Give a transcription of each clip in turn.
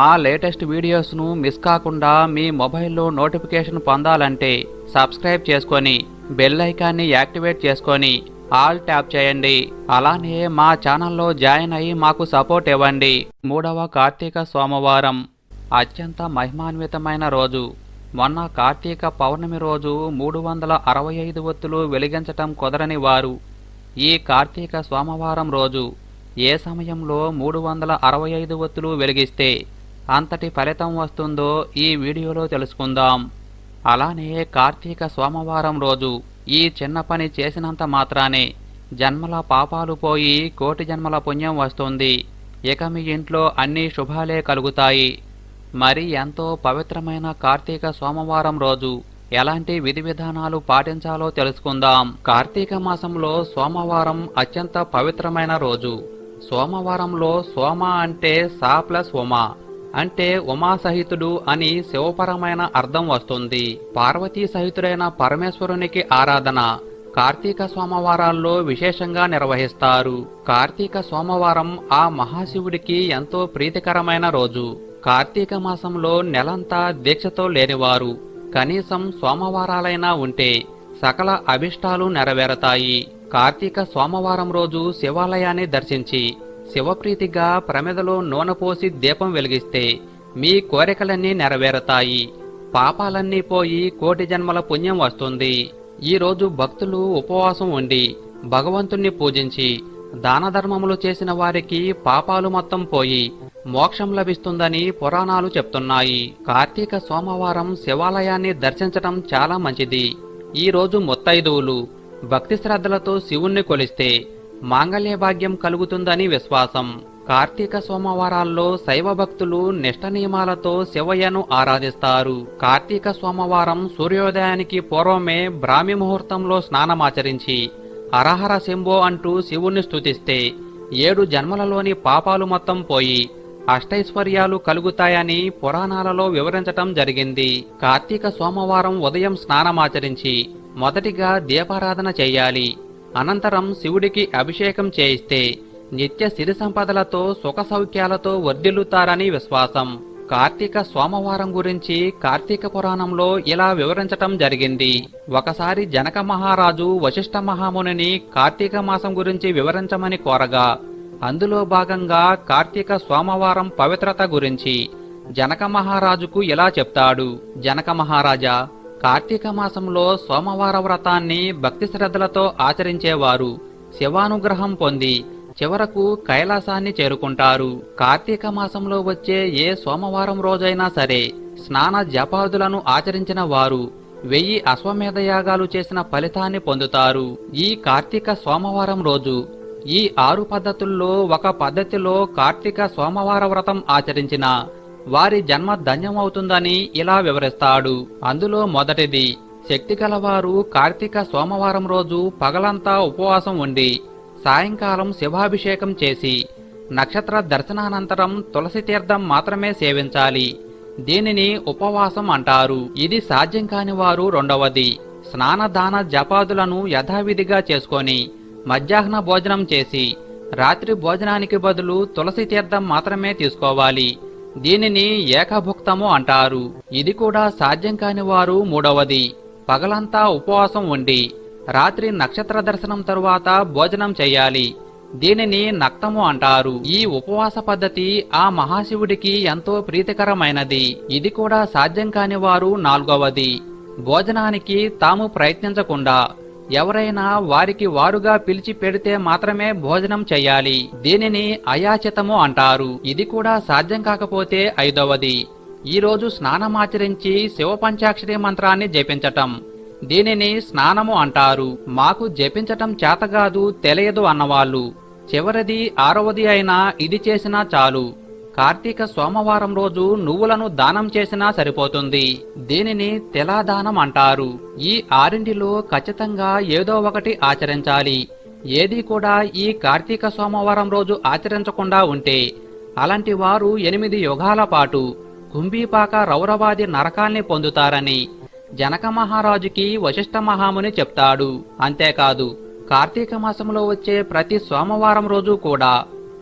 మా latest వీడియోస్ను miss కాకుండా మీ మొబైల్లో నోటిఫికేషన్ పొందాలంటే సబ్స్క్రైబ్ చేసుకొని బెల్ ఐకాన్ని యాక్టివేట్ చేసుకొని ఆల్ ట్యాప్ చేయండి. అలానే మా ఛానల్లో జాయిన్ అయ్యి మాకు సపోర్ట్ ఇవ్వండి. మూడవ కార్తీక సోమవారం. అత్యంత మహిమాన్వితమైన రోజు. మొన్న కార్తీక పౌర్ణమి రోజు మూడు వందల అరవై ఐదు ఒత్తులు వెలిగించటం కుదరని వారు. ఈ కార్తీక సోమవారం రోజు ఏ సమయంలో మూడు వందల అరవై ఐదు ఒత్తులు వెలిగిస్తే అంతటి ఫలితం వస్తుందో ఈ వీడియోలో తెలుసుకుందాం. అలానే కార్తీక సోమవారం రోజు ఈ చిన్న పని చేసినంత మాత్రానే జన్మల పాపాలు పోయి కోటి జన్మల పుణ్యం వస్తుంది. ఇక మీ ఇంట్లో అన్ని శుభాలే కలుగుతాయి. మరి ఎంతో పవిత్రమైన కార్తీక సోమవారం రోజు ఎలాంటి విధి విధానాలు పాటించాలో తెలుసుకుందాం. కార్తీక మాసంలో సోమవారం అత్యంత పవిత్రమైన రోజు. సోమవారంలో సోమ అంటే సా ప్లస్ ఉమా. అంటే ఉమా సహితుడు అని శివపరమైన అర్థం వస్తుంది. పార్వతీ సహితుడైన పరమేశ్వరునికి ఆరాధన కార్తీక సోమవారాల్లో విశేషంగా నిర్వహిస్తారు. కార్తీక సోమవారం ఆ మహాశివుడికి ఎంతో ప్రీతికరమైన రోజు. కార్తీక మాసంలో నెలంతా దీక్షతో లేనివారు. కనీసం సోమవారాలైనా ఉంటే సకల అభిష్టాలు నెరవేరతాయి. కార్తీక సోమవారం రోజు శివాలయాన్ని దర్శించి శివప్రీతిగా ప్రమెదలో నూనె పోసి దీపం వెలిగిస్తే మీ కోరికలన్నీ నెరవేరతాయి. పాపాలన్నీ పోయి కోటి జన్మల పుణ్యం వస్తుంది. ఈరోజు భక్తులు ఉపవాసం ఉండి భగవంతుణ్ణి పూజించి దానధర్మములు చేసిన వారికి పాపాలు మొత్తం పోయి మోక్షం లభిస్తుందని పురాణాలు చెప్తున్నాయి. కార్తీక సోమవారం శివాలయాన్ని దర్శించటం చాలా మంచిది. ఈరోజు ముత్తైదువులు భక్తి శ్రద్ధలతో శివుణ్ణి కొలిస్తే మాంగళ్య భాగ్యం కలుగుతుందని విశ్వాసం. కార్తీక సోమవారాల్లో శైవ భక్తులు నిష్ట నియమాలతో శివయ్యను ఆరాధిస్తారు. కార్తీక సోమవారం సూర్యోదయానికి పూర్వమే బ్రాహ్మి ముహూర్తంలో స్నానమాచరించి అరహర శంభో అంటూ శివుణ్ణి స్తుతిస్తే ఏడు జన్మలలోని పాపాలు మొత్తం పోయి అష్టైశ్వర్యాలు కలుగుతాయని పురాణాలలో వివరించటం జరిగింది. కార్తీక సోమవారం ఉదయం స్నానమాచరించి మొదటిగా దీపారాధన చేయాలి. అనంతరం శివుడికి అభిషేకం చేయిస్తే నిత్య సిరి సంపదలతో సుఖ సౌఖ్యాలతో వర్ధిల్లుతారని విశ్వాసం. కార్తీక సోమవారం గురించి కార్తీక పురాణంలో ఇలా వివరించటం జరిగింది. ఒకసారి జనక మహారాజు వశిష్ఠ మహామునిని కార్తీక మాసం గురించి వివరించమని కోరగా అందులో భాగంగా కార్తీక సోమవారం పవిత్రత గురించి జనక మహారాజుకు ఇలా చెప్తాడు. జనక మహారాజా కార్తీక మాసంలో సోమవార వ్రతాన్ని భక్తి శ్రద్ధలతో ఆచరించేవారు. శివానుగ్రహం పొంది చివరకు కైలాసాన్ని చేరుకుంటారు. కార్తీక మాసంలో వచ్చే ఏ సోమవారం రోజైనా సరే స్నాన జపాదులను ఆచరించిన వారు వెయ్యి అశ్వమేధ యాగాలు చేసిన ఫలితాన్ని పొందుతారు. ఈ కార్తీక సోమవారం రోజు ఈ ఆరు పద్ధతుల్లో ఒక పద్ధతిలో కార్తీక సోమవార వ్రతం ఆచరించిన వారి జన్మ ధన్యమవుతుందని ఇలా వివరిస్తాడు. అందులో మొదటిది శక్తి గలవారు కార్తీక సోమవారం రోజు పగలంతా ఉపవాసం ఉండి సాయంకాలం శివాభిషేకం చేసి నక్షత్ర దర్శనానంతరం తులసి తీర్థం మాత్రమే సేవించాలి. దీనిని ఉపవాసం అంటారు. ఇది సాధ్యం కాని వారు రెండవది స్నానదాన జపాదులను యథావిధిగా చేసుకొని మధ్యాహ్న భోజనం చేసి రాత్రి భోజనానికి బదులు తులసి తీర్థం మాత్రమే తీసుకోవాలి. దీనిని ఏకభుక్తము అంటారు. ఇది కూడా సాధ్యం కాని వారు మూడవది. పగలంతా ఉపవాసం ఉండి రాత్రి నక్షత్ర దర్శనం తరువాత భోజనం చేయాలి. దీనిని నక్తము అంటారు. ఈ ఉపవాస పద్ధతి ఆ మహాశివుడికి ఎంతో ప్రీతికరమైనది. ఇది కూడా సాధ్యం కాని వారు నాలుగవది. భోజనానికి తాము ప్రయత్నించకుండా ఎవరైనా వారికి వారుగా పిలిచి పెడితే మాత్రమే భోజనం చేయాలి. దీనిని అయాచితము అంటారు. ఇది కూడా సాధ్యం కాకపోతే ఐదవది. ఈరోజు స్నానమాచరించి శివ పంచాక్షరి మంత్రాన్ని జపించటం. దీనిని స్నానము అంటారు. మాకు జపించటం చేతగాదు తెలియదు అన్నవాళ్ళు. చివరిది ఆరవది అయినా ఇది చేసినా చాలు. కార్తీక సోమవారం రోజు నువ్వులను దానం చేసినా సరిపోతుంది. దీనిని తిలాదానం అంటారు. ఈ ఆరింటిలో ఖచ్చితంగా ఏదో ఒకటి ఆచరించాలి. ఏది కూడా ఈ కార్తీక సోమవారం రోజు ఆచరించకుండా ఉంటే అలాంటి వారు ఎనిమిది యుగాల పాటు కుంభీపాక రౌరవాది నరకాల్ని పొందుతారని జనక మహారాజుకి వశిష్ఠ మహాముని చెప్తాడు. అంతేకాదు కార్తీక మాసంలో వచ్చే ప్రతి సోమవారం రోజు కూడా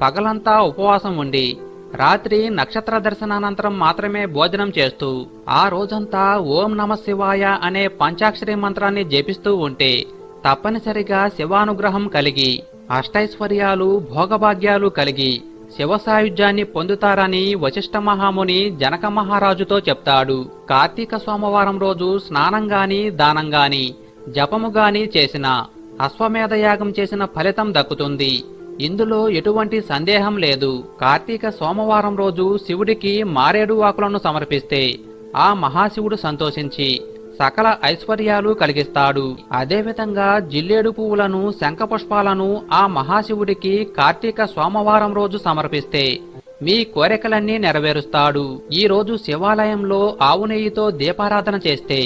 పగలంతా ఉపవాసం ఉండి రాత్రి నక్షత్ర దర్శనానంతరం మాత్రమే భోజనం చేస్తూ ఆ రోజంతా ఓం నమ శివాయ అనే పంచాక్షరి మంత్రాన్ని జపిస్తూ ఉంటే తప్పనిసరిగా శివానుగ్రహం కలిగి అష్టైశ్వర్యాలు భోగభాగ్యాలు కలిగి శివ సాయుధ్యాన్ని పొందుతారని వశిష్ఠ మహాముని జనక మహారాజుతో చెప్తాడు. కార్తీక సోమవారం రోజు స్నానంగాని దానంగాని దానం జపము చేసిన అశ్వమేధయాగం చేసిన ఫలితం దక్కుతుంది. ఇందులో ఎటువంటి సందేహం లేదు. కార్తీక సోమవారం రోజు శివుడికి మారేడు ఆకులను సమర్పిస్తే ఆ మహాశివుడు సంతోషించి సకల ఐశ్వర్యాలు కలిగిస్తాడు. అదేవిధంగా జిల్లేడు పువ్వులను శంఖపుష్పాలను ఆ మహాశివుడికి కార్తీక సోమవారం రోజు సమర్పిస్తే మీ కోరికలన్నీ నెరవేరుస్తాడు. ఈ రోజు శివాలయంలో ఆవు నెయ్యితో దీపారాధన చేస్తే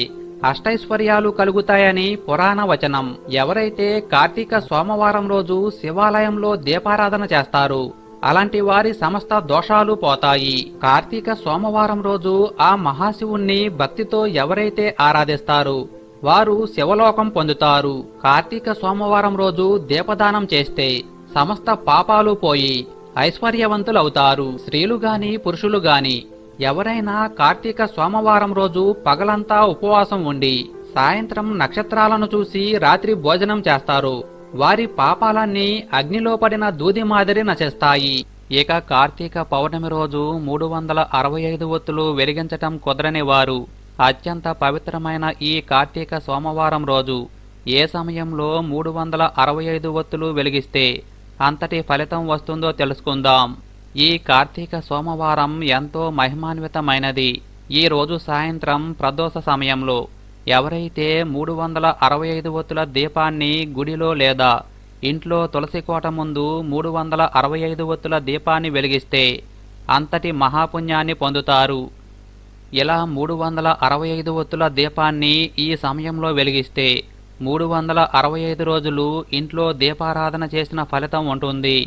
అష్టైశ్వర్యాలు కలుగుతాయని పురాణ వచనం. ఎవరైతే కార్తీక సోమవారం రోజు శివాలయంలో దీపారాధన చేస్తారు అలాంటి వారి సమస్త దోషాలు పోతాయి. కార్తీక సోమవారం రోజు ఆ మహాశివుణ్ణి భక్తితో ఎవరైతే ఆరాధిస్తారు వారు శివలోకం పొందుతారు. కార్తీక సోమవారం రోజు దీపదానం చేస్తే సమస్త పాపాలు పోయి ఐశ్వర్యవంతులవుతారు. స్త్రీలు గాని పురుషులు గాని ఎవరైనా కార్తీక సోమవారం రోజు పగలంతా ఉపవాసం ఉండి సాయంత్రం నక్షత్రాలను చూసి రాత్రి భోజనం చేస్తారు. వారి పాపాలన్నీ అగ్నిలో పడిన దూది మాదిరి నశిస్తాయి. ఇక కార్తీక పౌర్ణమి రోజు మూడు వందల అరవై ఐదు ఒత్తులు వెలిగించటం కుదరని వారు అత్యంత పవిత్రమైన ఈ కార్తీక సోమవారం రోజు ఏ సమయంలో మూడు వందల అరవై ఐదు ఒత్తులు వెలిగిస్తే అంతటి ఫలితం వస్తుందో తెలుసుకుందాం. ఈ కార్తీక సోమవారం ఎంతో మహిమాన్వితమైనది. ఈ రోజు సాయంత్రం ప్రదోష సమయంలో ఎవరైతే మూడు వందల అరవై ఐదు ఒత్తుల దీపాన్ని గుడిలో లేదా ఇంట్లో తులసి కోట ముందు మూడు వందల అరవై ఐదు ఒత్తుల దీపాన్ని వెలిగిస్తే అంతటి మహాపుణ్యాన్ని పొందుతారు. ఇలా మూడు వందల అరవై ఐదు ఒత్తుల దీపాన్ని ఈ సమయంలో వెలిగిస్తే మూడు వందల అరవై ఐదు రోజులు ఇంట్లో దీపారాధన చేసిన ఫలితం ఉంటుంది.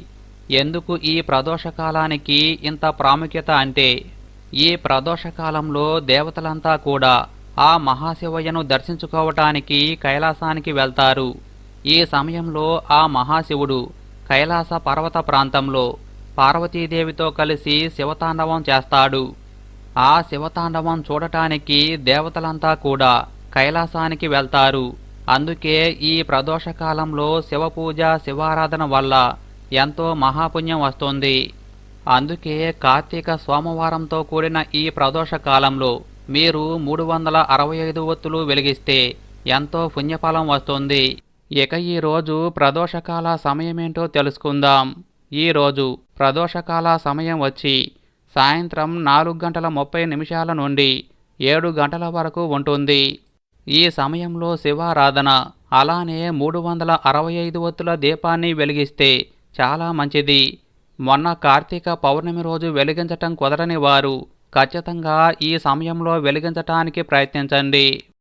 ఎందుకు ఈ ప్రదోష కాలానికి ఇంత ప్రాముఖ్యత అంటే ఈ ప్రదోషకాలంలో దేవతలంతా కూడా ఆ మహాశివయ్యను దర్శించుకోవటానికి కైలాసానికి వెళ్తారు. ఈ సమయంలో ఆ మహాశివుడు కైలాస పర్వత ప్రాంతంలో పార్వతీదేవితో కలిసి శివతాండవం చేస్తాడు. ఆ శివతాండవం చూడటానికి దేవతలంతా కూడా కైలాసానికి వెళ్తారు. అందుకే ఈ ప్రదోషకాలంలో శివపూజ శివారాధన వల్ల ఎంతో మహాపుణ్యం వస్తుంది. అందుకే కార్తీక సోమవారంతో కూడిన ఈ ప్రదోష కాలంలో మీరు మూడు వందల అరవై ఐదు ఒత్తులు వెలిగిస్తే ఎంతో పుణ్యఫలం వస్తుంది. ఇక ఈ రోజు ప్రదోషకాల సమయమేంటో తెలుసుకుందాం. ఈ రోజు ప్రదోషకాల సమయం వచ్చి సాయంత్రం నాలుగు గంటల ముప్పై నిమిషాల నుండి ఏడు గంటల వరకు ఉంటుంది. ఈ సమయంలో శివారాధన అలానే మూడు వందల అరవై ఐదు ఒత్తుల దీపాన్ని వెలిగిస్తే చాలా మంచిది. మొన్న కార్తీక పౌర్ణమి రోజు వెలిగించటం కుదరని వారు ఖచ్చితంగా ఈ సమయంలో వెలిగించటానికి ప్రయత్నించండి.